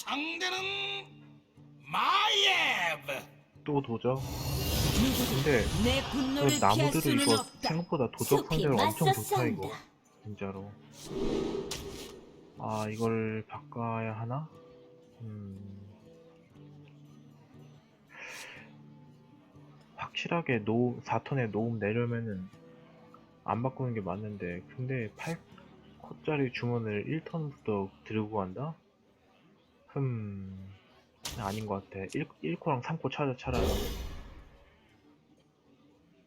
상대는 마예브. 또 도적? 근데 내그 분노를 피할 나무들은 수는 이거 없다. 생각보다 도적 숲이 상대로 엄청 맞서 좋다 이거. 진짜로 아 이걸 바꿔야 하나? 음... 확실하게 노 4턴에 노움 내려면은 안 바꾸는 게 맞는데 근데 8코짜리 주문을 1턴부터 들고 간다? 흠... 아닌 것 같아. 1, 1코랑 3코 찾아 차라리.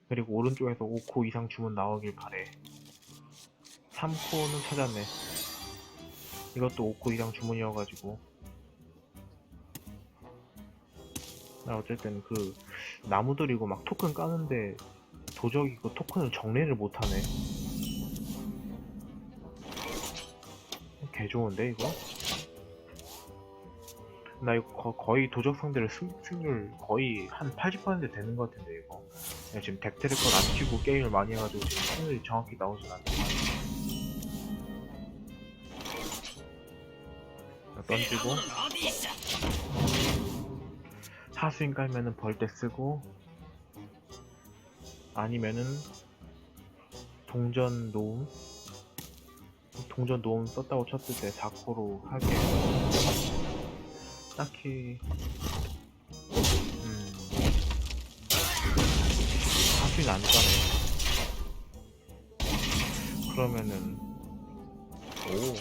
그리고 오른쪽에서 5코 이상 주문 나오길 바래. 3코는 찾았네. 이것도 5코 이상 주문이어가지고. 나 어쨌든 그 나무들이고 막 토큰 까는데 도적이 그 토큰을 정리를 못하네. 개 좋은데 이거? 나 이거 거, 거 의 도적 상대를 승, 승률 거의 한 80% 되는 것 같은데 이거. 내가 지금 덱트래커를 안 치고 게임을 많이 해가지고 지금 승률이 정확히 나오진 않네 자, 던지고? 하수인 깔면은 벌떼 쓰고 아니면은 동전 노움? 동전 노움 썼다고 쳤을 때 4코로 하게 딱히. 음. 하수인 안 까네. 그러면은 오.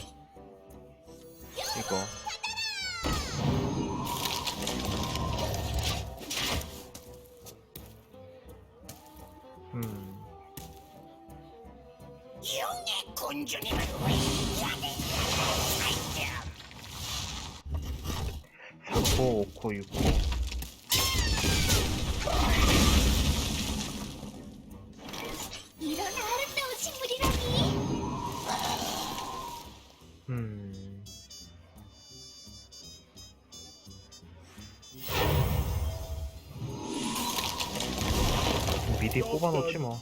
이거 4코, 5코, 6코 이런 아름다운 식물이라니. 음. 미리 뽑아놓지 뭐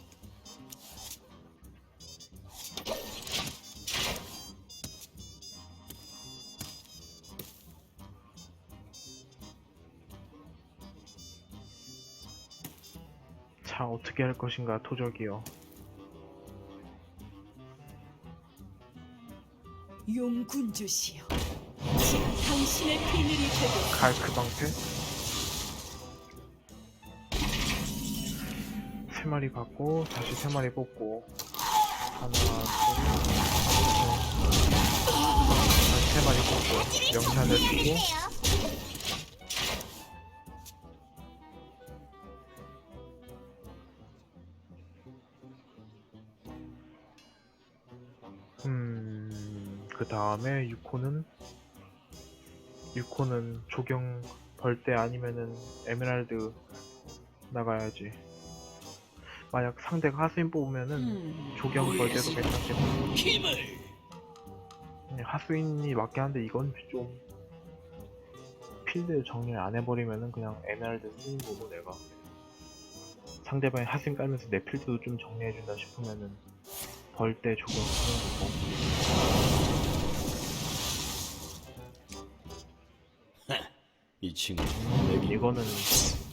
어떻게 할 것인가 토적이요. 용군주시여, 제가 당신의 비늘이 되고 갈크 방패? 세 마리 갖고 다시 세 마리 뽑고. 하나 둘셋 다시 세 마리 뽑고. 명산을 주고 다음에 6호는 6호는 조경 벌떼 아니면은 에메랄드 나가야지. 만약 상대가 하수인 뽑으면은 음, 조경 벌떼도 괜찮겠다. 힘을. 그냥 하수인이 맞긴 한데 이건 좀 필드 정리를 안 해버리면은 그냥 에메랄드 쓰는 거고 내가. 상대방이 하수인 깔면서 내 필드도 좀 정리해준다 싶으면은 벌떼 조경 쓰는 거고 이 친구. 음, 이거는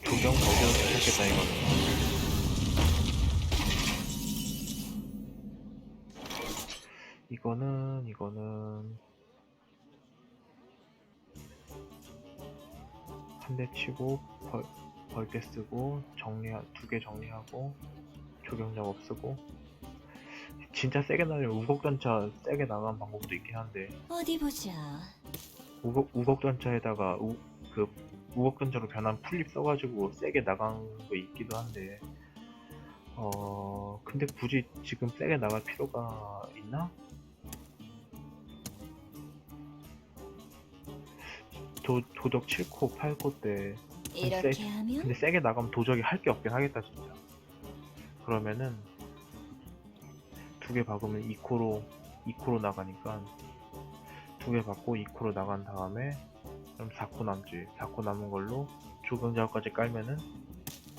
조경 버전 좋겠다 이거는. 이거는 이거는. 한 대 치고 벌, 벌게 쓰고 정리 두 개 정리하고 조경 작업 쓰고. 진짜 세게 나려면 우곡전차 세게 나가는 방법도 있긴 한데. 어디 보자. 우곡, 우곡전차에다가 우, 그 우곡전차로 변한 풀립 써가지고 세게 나간 거 있기도 한데 어 근데 굳이 지금 세게 나갈 필요가 있나? 도, 도적 7코, 8코 때 이렇게 세- 하면 근데 세게 나가면 도적이 할 게 없긴 하겠다 진짜 그러면은 두 개 박으면 2코로 2코로 나가니까 두 개 받고 2코로 나간 다음에 그럼 4코 남지. 4코 남은 걸로 조경자까지 깔면은?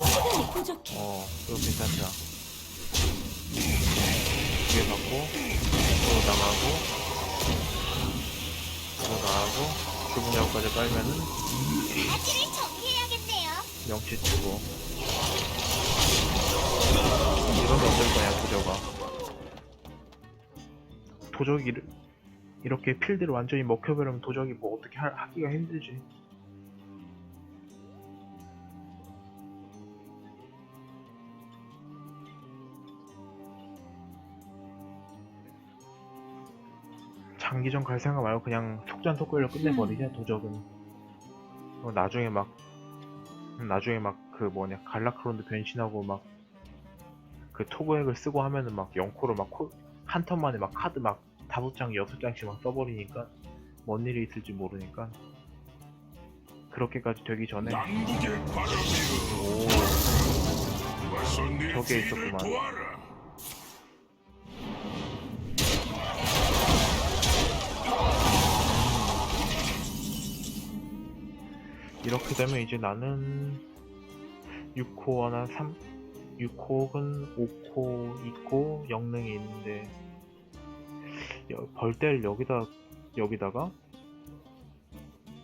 어 그거 괜찮다. 두개 받고 2코로 나가고 2코로 나가고 붉은 야구까지 깔면은. 명치 치고. 이러면 어떨 거냐 도저가? 도적이 이렇게 필드를 완전히 먹혀버리면 도적이 뭐 어떻게 하, 하기가 힘들지. 장기전 갈 생각 말고 그냥 속전속결로 끝내버리자 도적은. 어, 나중에 막 나중에 막 그 뭐냐 갈라크론도 변신하고 막 그 토그액을 쓰고 하면은 막 영코로 막 한 턴 만에 막 카드 막 다섯 장 여섯 장씩 막 써버리니까 뭔 일이 있을지 모르니까. 그렇게까지 되기 전에. 오 저게 있었구만. 이렇게 되면 이제 나는 6코어나 3 6코 혹은 5코 2코 영능이 있는데 여- 벌떼를 여기다 여기다가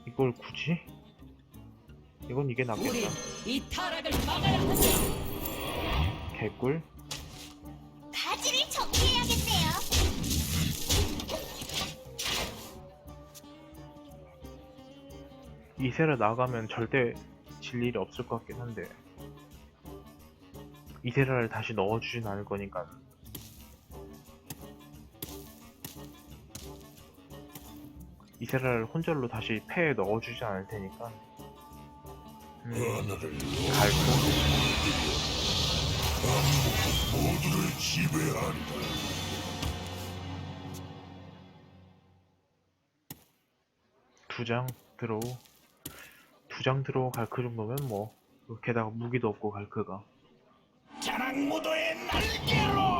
이걸 굳이? 이건 이게 낫겠다 이 타락을 막아야 한다. 개꿀 가지를 정리해야겠네요. 이세라 나가면 절대 질 일이 없을 것 같긴 한데 이세라를 다시 넣어주진 않을 거니까 이세라를 혼절로 다시 패에 넣어주지 않을 테니까. 음, 하늘을 갈고 모두를 지배한다. 두장 들어오 두장 들어오 갈크 정도면 뭐 게다가 무기도 없고 갈크가. 자랑무도의 날개로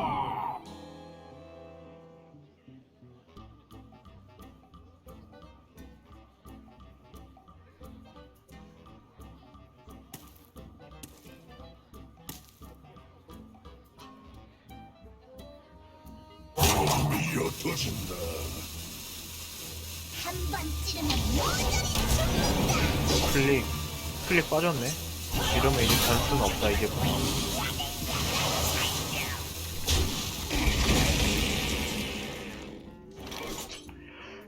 빠졌네. 이러면 이제 변수는 없다 이제부터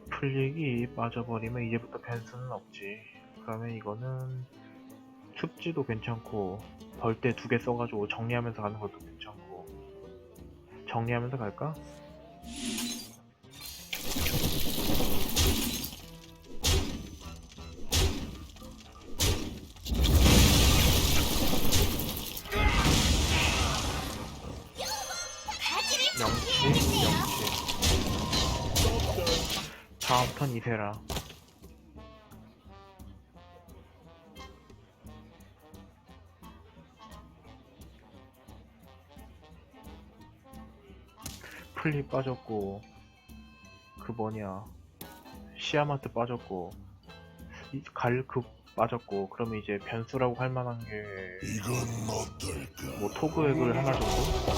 플릭이 빠져버리면 이제부터 변수는 없지. 그러면 이거는 습지도 괜찮고 벌떼 두 개 써가지고 정리하면서 가는 것도 괜찮고. 정리하면서 갈까? 이세라. 플리 빠졌고 그 뭐냐 시아마트 빠졌고 이- 갈그 빠졌고 그러면 이제 변수라고 할 만한 게 뭐 토그액을 하나 정도?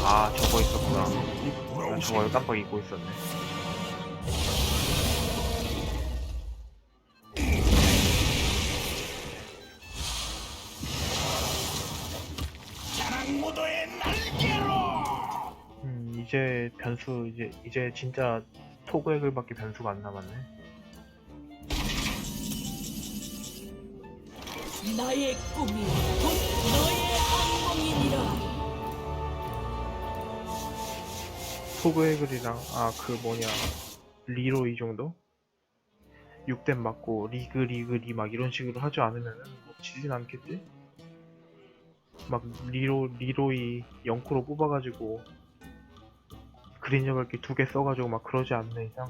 아 저거 있었구나. 난 저걸 깜빡 잊고 있었네 자랑무도의 날개로 음 이제 변수 이제 이제 진짜 토그액을밖에 변수가 안 남았네 나의 꿈이 곧 너의 악몽이니라. 토그액을이랑 아 그 뭐냐 리로 이 정도? 6댐 맞고 리그 리그 리 막 이런 식으로 하지 않으면은 뭐 지진 않겠지? 막 리로 리로이 0코로 뽑아가지고 그린저 밝기 두 개 써가지고 막 그러지 않는 이상.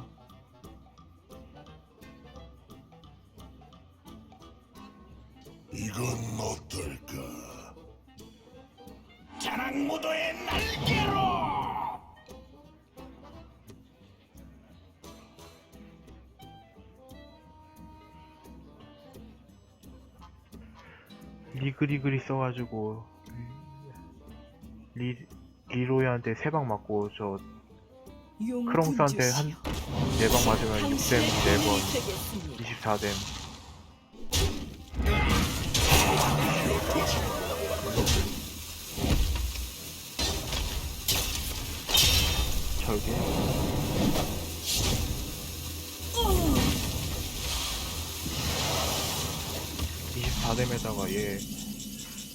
이건 어떨까? 자랑무도의 날개로 리그 리그리 써가지고 리 리로이한테 세 방 맞고 저용 크롱스한테 한 네 방 맞으면 6댐 당신의 4번 힘이 되겠습니다. 24댐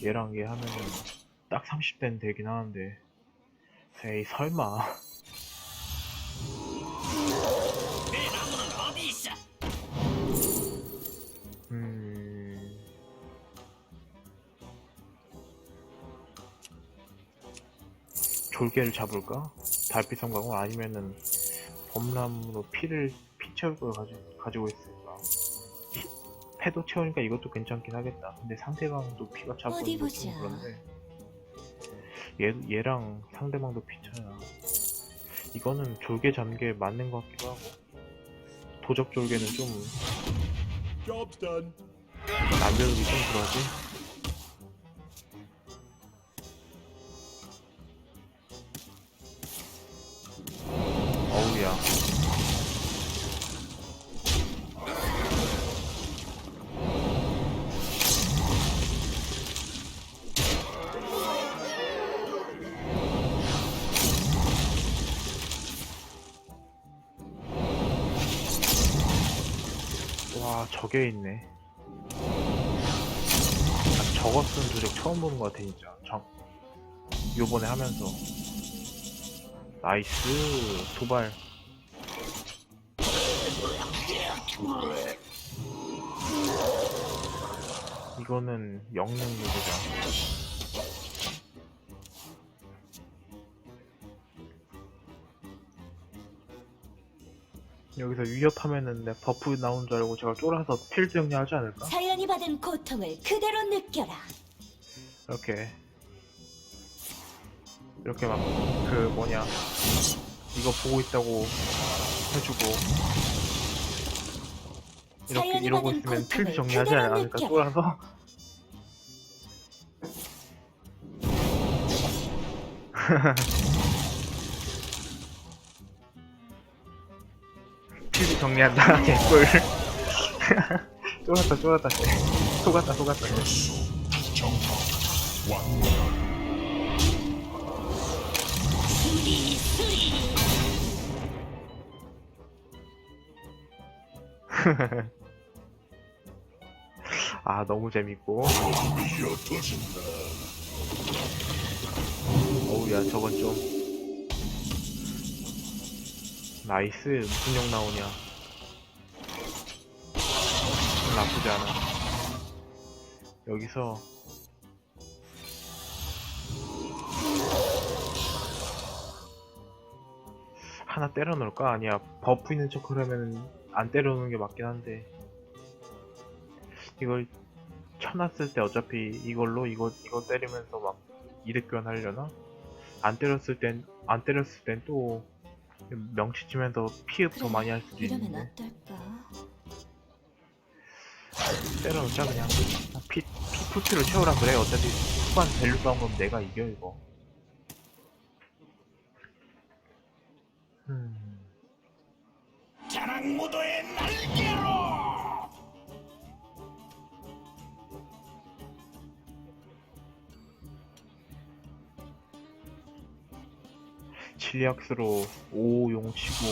얘랑 얘 하면은 딱 30대는 되긴 하는데. 에이, 설마. 음. 졸개를 잡을까? 달빛 성광을 아니면은 범람으로 피를 피 채울 걸 가지, 가지고 있을까? 피- 패도 채우니까 이것도 괜찮긴 하겠다. 근데 상대방도 피가 차고 어디 보자. 그런데 얘 얘랑 상대방도 피 차야. 이거는 졸개 게 맞는 것 같기도 하고 도적 졸개는 좀 남겨두기 좀 그러지? 와 저게 있네. 아, 저거 쓰는 도적 처음 보는 것 같아 진짜. 정 요번에 하면서. 나이스. 도발. 이거는 영능 요도자 여기서 위협하면은 내 버프 나오는 줄 알고 제가 쫄아서 필드 정리하지 않을까? 자연이 받은 고통을 그대로 느껴라. 이렇게 이렇게 막 그 뭐냐 이거 보고 있다고 해주고 이렇게 자연이 이러고 받은 있으면 필드 고통을 정리하지 그대로 않을까 느껴라. 쫄아서 정리한다. 개꿀. 쫄았다 쫄았다. 속았다 속았다. 아 너무 재밌고. 어우야 저건 좀. 나이스 무슨 용 나오냐 나쁘지 않아 여기서 하나 때려 놓을까? 아니야 버프 있는 척 그러면은 안 때려 놓는 게 맞긴 한데 이걸 쳐놨을 때 어차피 이걸로 이거 이거 때리면서 막 이득 교환하려나? 안 때렸을 땐, 안 때렸을 땐 또 명치 치면서 피흡 더 많이 할 수도 있는데? 때려놓자 그냥. 피, 피 풀피로 채우라 그래. 어차피 후반 밸류 싸움 그럼 내가 이겨 이거. 음, 자랑무도의 날개로 칠리악스로 5용 치고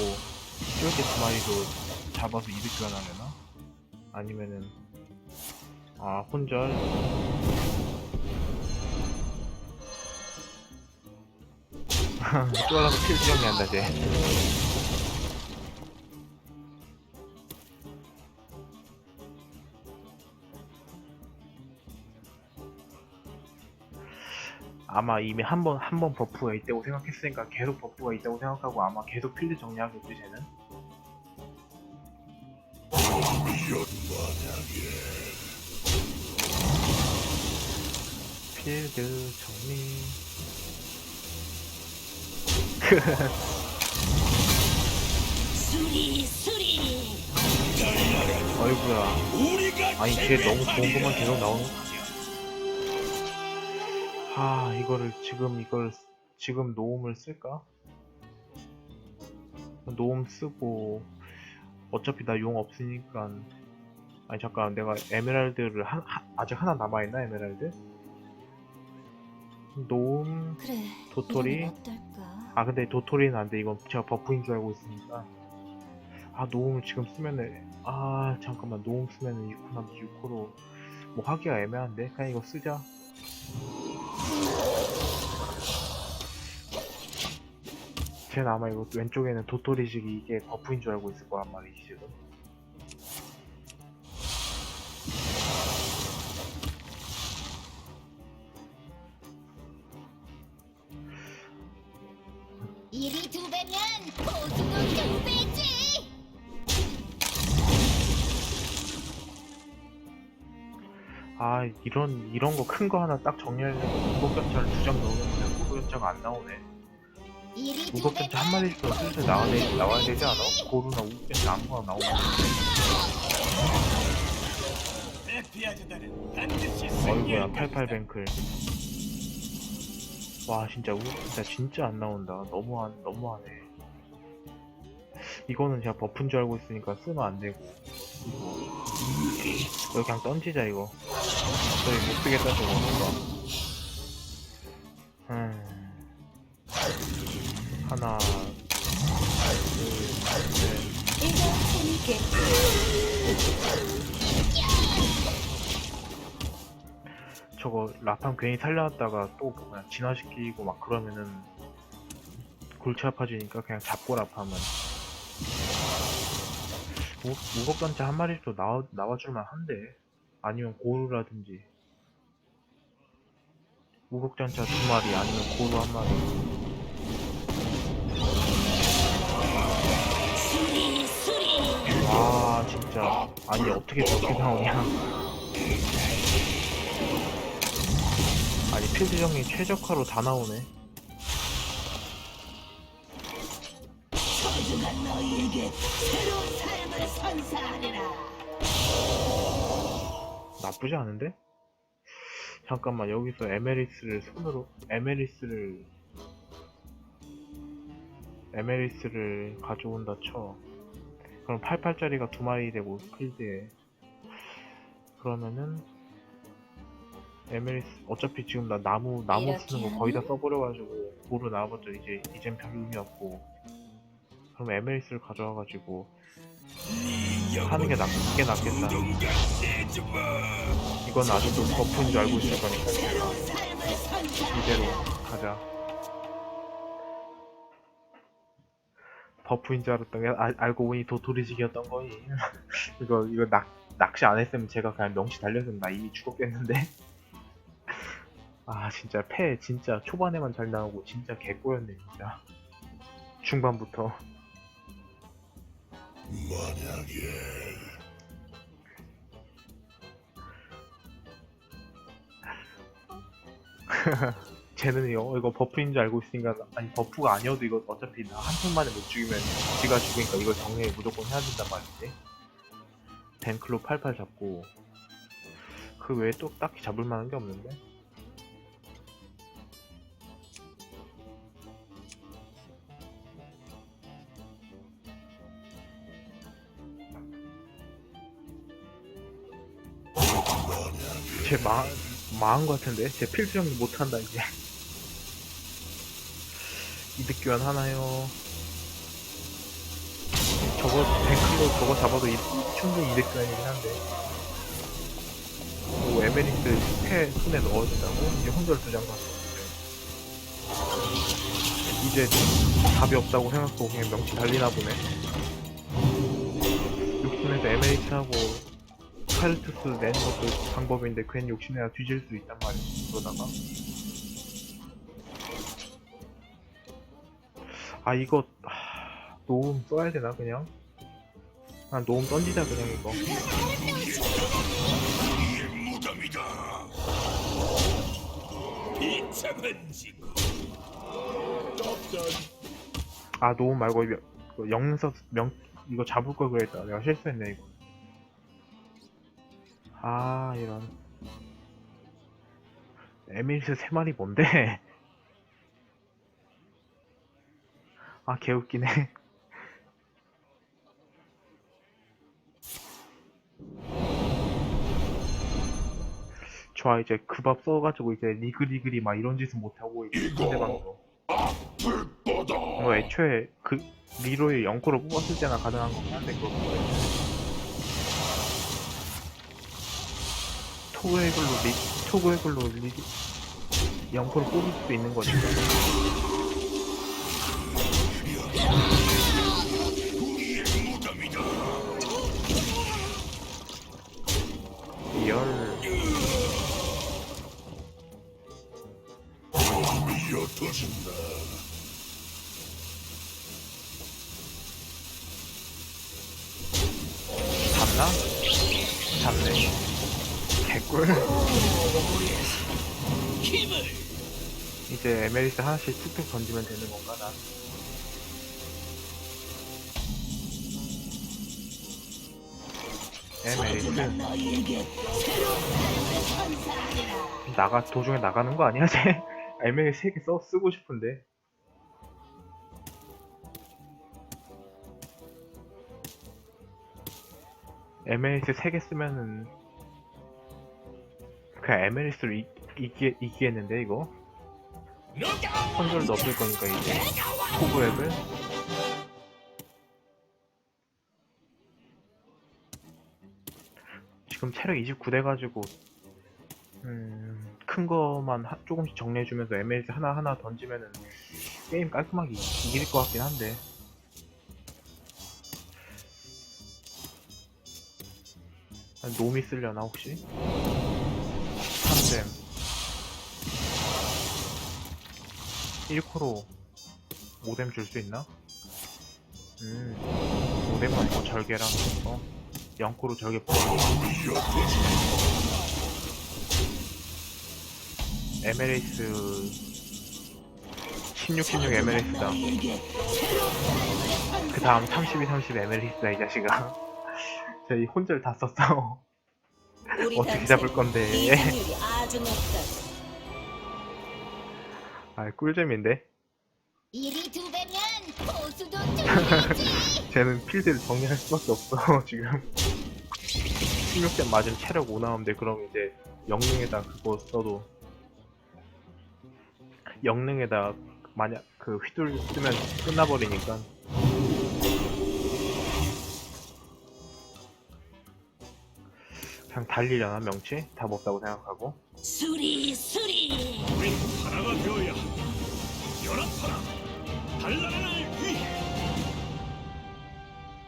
쫄게 두 마리도 잡아서 이득 교환 하려나? 아니면은 아 혼절 쫄아서 필 수정리한다 쟤 아마 이미 한 번 한 번 버프가 있다고 생각했으니까 계속 버프가 있다고 생각하고 아마 계속 필드 정리하겠지 쟤는 미어 만약에 필드 정리 수리 수리. 어이구야 아니 걔 너무 좋은. 것만 계속 나오는 아 이거를 지금 이걸 지금 노움을 쓸까? 노움 쓰고 어차피 나 용 없으니까 아니 잠깐 내가 에메랄드를 한, 하- 아직 하나 남아있나 에메랄드? 노움 그래. 도토리? 어떨까? 아 근데 도토리는 안 돼. 이건 제가 버프인 줄 알고 있으니까. 아 노움을 지금 쓰면은 아 잠깐만. 노움 쓰면은 6코 남지 6코로 뭐 하기가 애매한데? 그냥 이거 쓰자. 쟤는 아마 이거 왼쪽에는 도토리식이 이게 버프인 줄 알고 있을 거란 말이지 지금 이런 이런 거 큰 거 하나 딱 정리하려고 무겁전차를 두장 넣으면 무겁전차가 안 나오네. 무겁전차 한 마리 더 슬슬 나와야, 되, 나와야 되지 않아? 고루나 우급전차 아무거나 나오면. 어이구야 승리할 88뱅클. 와 진짜 우급전차 진짜 안 나온다. 너무한 너무하네. 이거는 제가 버프인 줄 알고 있으니까 쓰면 안 되고 이거 그냥 던지자 이거. 저희 못 쓰겠다 저거 음. 하나 둘셋. 저거 라팜 괜히 살려놨다가 또뭐 그냥 진화시키고 막 그러면은 골치 아파지니까 그냥 잡고 라팜은 무, 무겁전차 한 마리도 나와, 나와줄만 한데 아니면 고루라든지. 무겁전차 두 마리 아니면 고루 한 마리. 와 진짜. 아니 어떻게 저렇게 나오냐. 아니 필드 정리 최적화로 다 나오네. 너희에게 새로운 삶을 선사하리라. 나쁘지 않은데? 잠깐만 여기서 에메리스를 손으로 에메리스를 에메리스를 가져온다 쳐 그럼 88짜리가 두 마리 되고 필드에 그러면은 에메리스 어차피 지금 나 나무 나무 쓰는 거 거의 다? 써버려가지고 고루 나와봤자 이제 이젠 별 의미 없고 그럼 에메리스를 가져와가지고 하는 게 낫, 게 낫겠다 이건 아직도 버프인 줄 알고 있을 거니까. 이대로 가자. 버프인 줄 알았던 게 알, 알고 보니 도토리식이었던 거니. 이거 이거 낚 낚시 안 했으면 제가 그냥 명치 달렸으면 나 이미 죽었겠는데. 아 진짜 패 진짜 초반에만 잘 나오고 진짜 개꼬였네 진짜. 중반부터. 만약에. 쟤는 이거, 이거 버프인 줄 알고 있으니까 아니 버프가 아니어도 이거 어차피 나 한 턴만에 못 죽이면 지가 죽으니까 이거 정리 무조건 해야 된단 말이지 벤클로 88 잡고. 그 외에 또 딱히 잡을 만한 게 없는데 쟤 마, 망한 것 같은데? 쟤 필수 정리 못한다 이제. 이득 교환 하나요? 저거 뱅클로 저거 잡아도 이, 충분히 이득 교환이긴 한데. 뭐 에메리스 패 손에 넣어야 된다고? 이제 혼절 두장 갔어 이제 답이 없다고 생각하고 그냥 명치 달리나 보네. 육순에서 에메리스하고 카르투스 내는 것도 방법인데 괜히 욕심내다 뒤질 수 있단 말이지 그러다가. 아 이거 하, 노움 써야 되나 그냥? 아 노움 던지자 그냥 이거. 아 노움 말고 명, 그 영서 명 이거 잡을 걸 그랬다. 내가 실수했네 이거 아 이런. 에밀스 세 마리 뭔데? 아 개웃기네. 좋아 이제 그 밥 써가지고 이제 리그리그리 막 이런 짓은 못하고 이제 이거. 아플 거다. 뭐 애초에 그 리로의 영코를 뽑았을 때나 가능한 거긴 한데 그거 토그해글로 리 토그해글로 리 영코를 뽑을 수도 있는 거니 에메리스 하나씩 툭툭 던지면 되는 건가 난 에메리스 너희에게 선사하리라. 나가 도중에 나가는 거 아니야 쟤? 에메리 세개 써 쓰고 싶은데 에메리스 세개 쓰면은 그냥 에메리스로 이, 이기, 이기겠는데 이거? 컨트롤도 없을 거니까 이제 호브앱을 지금 체력 29돼 가지고 음, 큰 거만 하- 조금씩 정리해주면서 에메리스 하나하나 던지면은 게임 깔끔하게 이- 이길 것 같긴 한데 아, 놈이 쓸려나 혹시? 1코로 5댐 줄수 있나? 음 5댐 아니고 절개랑 어? 0코로 절개 뽑아 에메리스 16, 16 에메리스다. 너희에게 새로운 삶을 그 다음 32, 30 에메리스다 이 자식아. 저이 혼절 다 썼어. 어떻게 잡을 건데 아 꿀잼인데 일이 두 배면 보수도 두 배지. 쟤는 필드를 정리할 수밖에 없어 지금 16점 맞으면 체력 5 나오는데 그럼 이제 영능에다 그거 써도 영능에다 만약 그 휘둘 쓰면 끝나버리니까 그냥 달리려나 명치? 답 없다고 생각하고 수리 수리. 하나가 되어야 연합하라 단란을 위해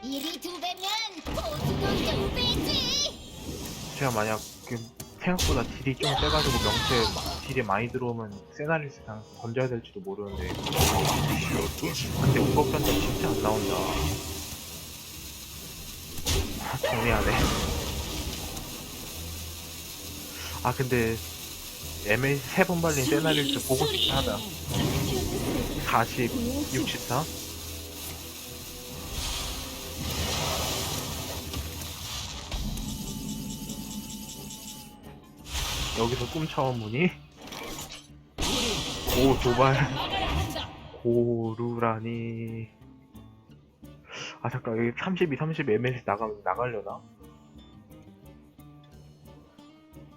일이 두 배면 보수도 두 배지. 제가 만약 그 생각보다 딜이 좀 세가지고 명체 마- 딜이 많이 들어오면 세나리스 그냥 던져야 될지도 모르는데 옅어진다. 근데 운법전자 진짜 안 나온다 아, 정리하네 아 근데 MA 세번 발린 세나리스 보고 싶다 하다 40, 64? 여기서 꿈차원 문이? 오 도발 고루라니 아 잠깐 여기 32, 30 ml 나가, 나가려나?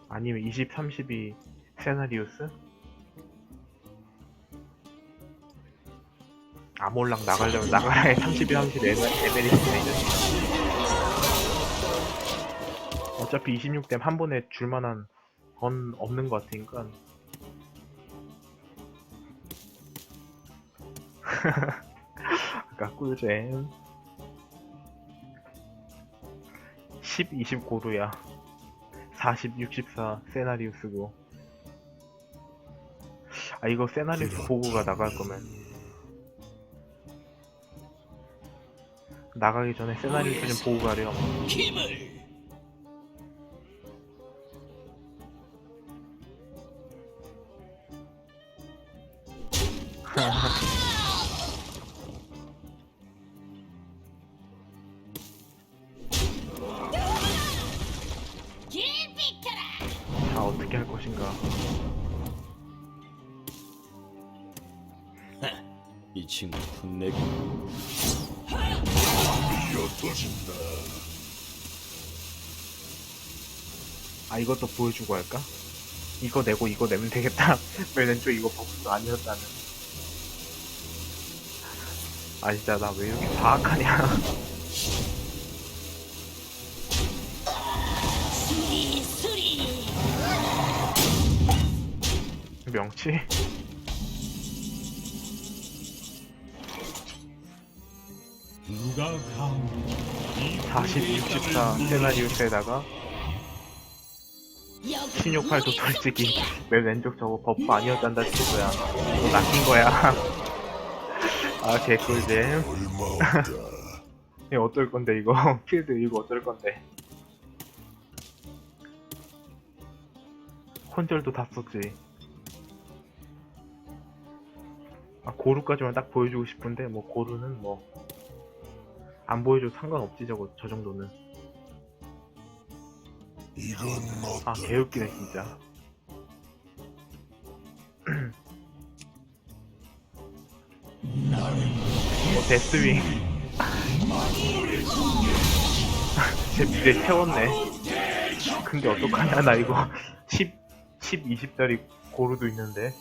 아니면 20, 32 세나리우스? 아몰랑 나가려면 나가야 32, 30 ml 있으면 어차피 26댐 한 번에 줄만한 건 없는 것 같으니까. 아까 꿀잼. 10, 29루야. 40, 64 세나리우스고 아 이거 세나리우스 보고가 나갈 거면 나가기 전에 세나리우스 좀 보고 가렴 힘을. 자 어떻게 할 것인가 이 친구 혼내기 옅어진다. 아 이것도 보여주고 할까? 이거 내고 이거 내면 되겠다. 왜 왼쪽 이거 버프도 아니었다는. 아 진짜 나 왜 이렇게. 수리 수리 명치? 40, 64 세나리우스에다가 여기 16팔도 우리 솔직히 속이야. 맨 왼쪽 저거 버프 아니었단다 친구야. 이거 낚인 거야. 아 개꿀잼. 이거 어떨 건데 이거 필드 이거 어떨 건데 콘절도 다 썼지 아 고루까지만 딱 보여주고 싶은데 뭐 고루는 뭐 안 보여줘도 상관없지 저거 저 정도는. 아 개웃기네 진짜. 뭐 데스윙. 제 미래 채웠네. 근데 어떡하냐 나 이거. 10, 10, 20짜리 고루도 있는데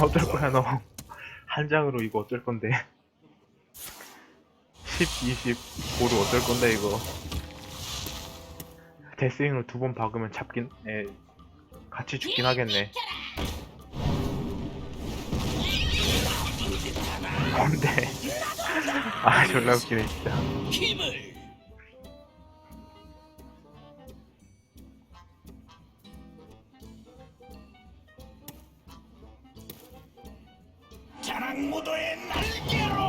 어쩔 거야 너. 한 장으로 이거 어쩔 건데. 10, 20 고루 어쩔 건데 이거. 데스윙으로 두 번 박으면 잡긴 에 같이 죽긴 하겠네. 뭔데? 아 졸라 웃기네 진짜 자랑무도의 날개로.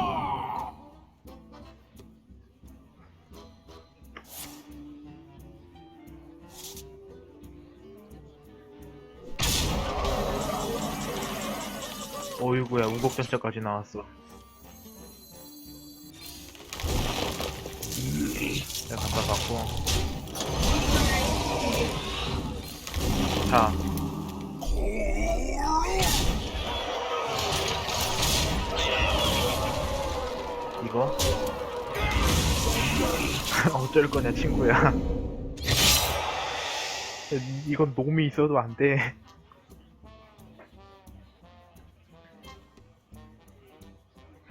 어이구야 운곡전차까지 나왔어. 내가 갖다 받고. 자 이거 어쩔 거냐 친구야 이건 놈이 있어도 안돼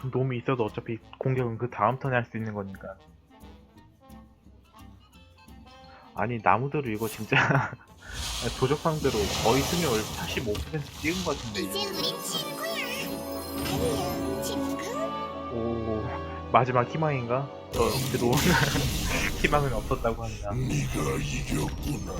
놈이 있어도 어차피 공격은 그 다음 턴에 할 수 있는 거니까. 아니 나무대로 이거 진짜 도적상대로 거의 승률 85% 찍은 것 같은데. 이제 우리 친구야. 마지막 희망인가? 어, 저 그래도 희망은 없었다고 합니다. 네가 이겼구나.